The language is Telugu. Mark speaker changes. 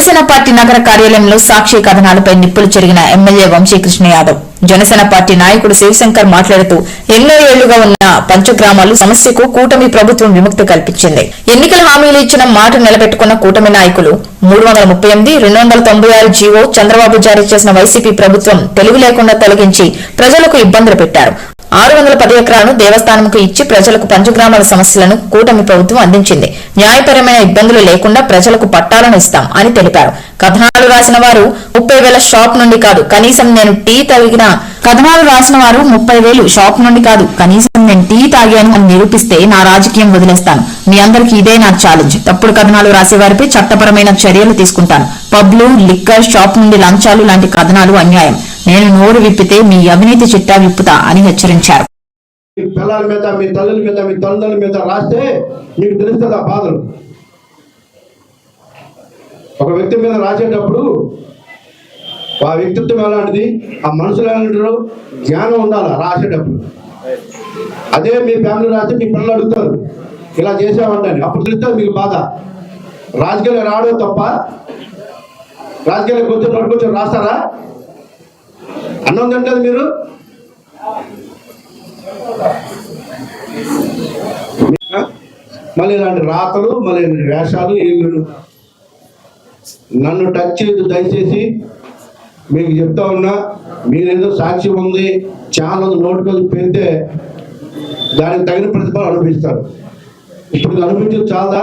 Speaker 1: జనసేన పార్టీ నగర కార్యాలయంలో సాక్షి కథనాలపై నిప్పులు చెరిగిన ఎమ్మెల్యే వంశీకృష్ణ యాదవ్. జనసేన పార్టీ నాయకుడు శివశంకర్ మాట్లాడుతూ ఎన్నో ఏళ్ళుగా ఉన్న పంచగ్రామాలు సమస్యకు కూటమి ప్రభుత్వం విముక్తి కల్పించింది. ఎన్నికల హామీలు ఇచ్చిన మాట నిలబెట్టుకున్న కూటమి నాయకులు మూడు వందల ముప్పై ఎనిమిది రెండు వందల తొంభై ఆరు జీవో చంద్రబాబు జారీ చేసిన వైసీపీ ప్రభుత్వం తెలివి లేకుండా తొలగించి ప్రజలకు ఇబ్బందులు పెట్టారు. ఆరు వందల పది ఎకరాలను దేవస్థానంకు ఇచ్చి ప్రజలకు పంచగ్రామాల సమస్యలను కూటమి ప్రభుత్వం అందించింది. న్యాయపరమైన ఇబ్బందులు లేకుండా ప్రజలకు పట్టాలను ఇస్తాం అని తెలిపారు. కథనాలు రాసిన వారు ముప్పై వేల షాప్ నుండి కాదు కనీసం నేను టీ తాగిన కథనాలు రాసిన వారు ముప్పై వేలు షాప్ నుండి కాదు కనీసం నేను టీ తాగాను అని నిరూపిస్తే నా రాజకీయం వదిలేస్తాను. మీ అందరికీ ఇదే నా ఛాలెంజ్ తప్పుడు కథనాలు రాసేవారిపై చట్టపరమైన చర్యలు తీసుకుంటాను. పబ్లు లిక్కర్ షాప్ నుండి లంచాలు లాంటి కథనాలు అన్యాయం. నేను నోరు విప్పితే మీ అవినీతి చిట్టా విప్పుతా అని హెచ్చరించారు.
Speaker 2: మీ పిల్లల మీద మీ తల్లుల మీద మీ తల్లిదండ్రుల మీద రాస్తే మీకు తెలుస్తుంది ఆ బాధలు? ఒక వ్యక్తి మీద రాసేటప్పుడు ఆ వ్యక్తిత్వం ఎలాంటిది? ఆ మనుషులు ఎలాంటి జ్ఞానం ఉండాలి రాసేటప్పుడు? అదే మీ ఫ్యామిలీ రాస్తే మీ పిల్లలు అడుగుతారు ఇలా చేసామంటే అప్పుడు తెలుస్తుంది మీకు బాధ. రాజకీయాలు రావడం తప్ప రాజకీయాలకు కొంచెం నడుకొచ్చి రాస్తారా? అన్నం తింటారు మీరు? మళ్ళీ ఇలాంటి రాతలు మళ్ళీ వేషాలు వీళ్ళు నన్ను టచ్ చేయదు దయచేసి మీకు చెప్తా ఉన్నా మీరేదో సాక్ష్యం ఉంది ఛానల్ నోటుకొని పెడితే దానికి తగిన ప్రతిఫలం అనిపిస్తారు ఇప్పుడు అనిపించదు చాలా